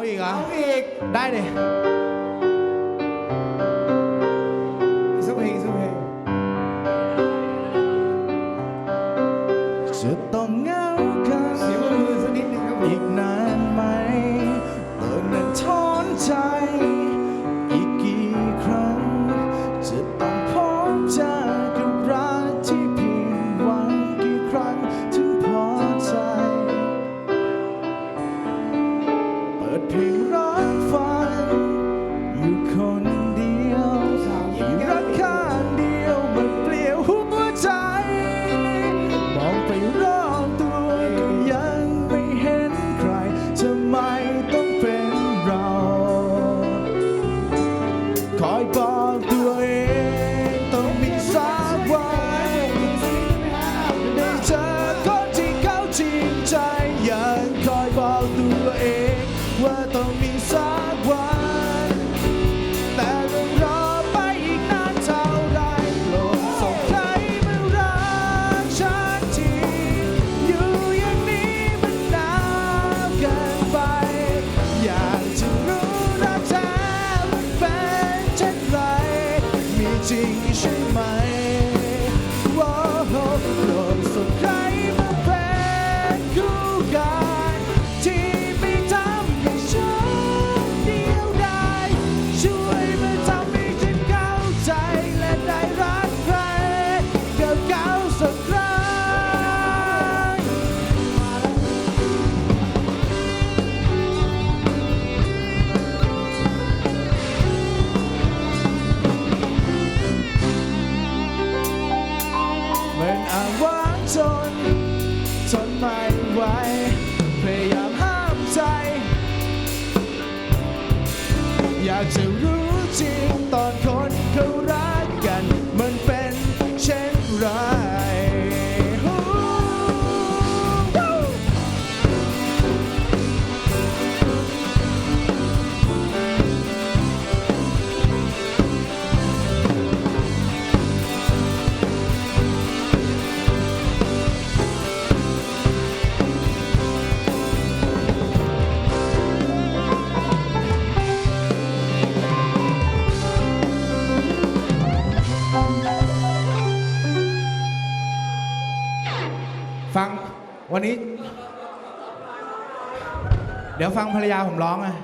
เอาอีกเหรอเอาอีก ได้ดิอีกสักเพลงอีกสักเพลง จะต เอง ว่าต้องมีสักวัน ทนไม่ไหวพยายามห้ามใจ อยากจะรู้จริงตอนคนเขารักกัน มันเป็นเช่นไร วันนี้ เดี๋ยวฟังภรรยาผมร้องอะ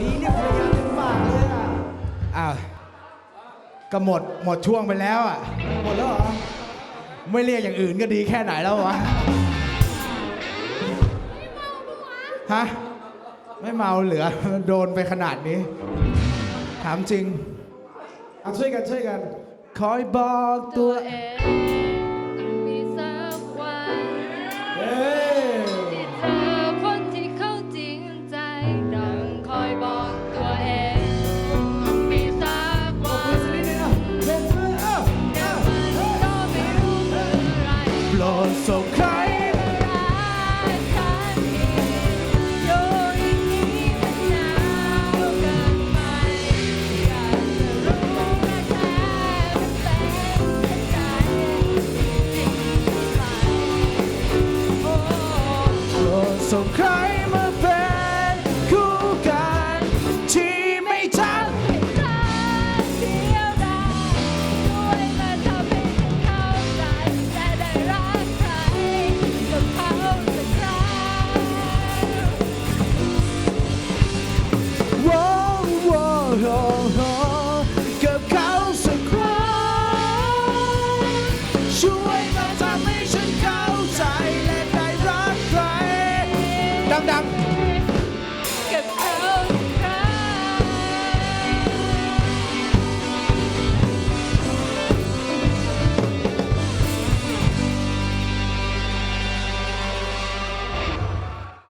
นี่เนี่ยภรรยาถึงปากเลยอะอ้าวก็หมดหมดช่วงไปแล้วอะ หมดแล้วเหรอ ไม่เรียกอย่างอื่นก็ดีแค่ไหนแล้ววะ ฮะ ไม่เมาเหลือ โดนไปขนาดนี้ ถามจริง เอาช่วยกันช่วยกัน คอยบอกตัวเอง some kind. ดัง ๆ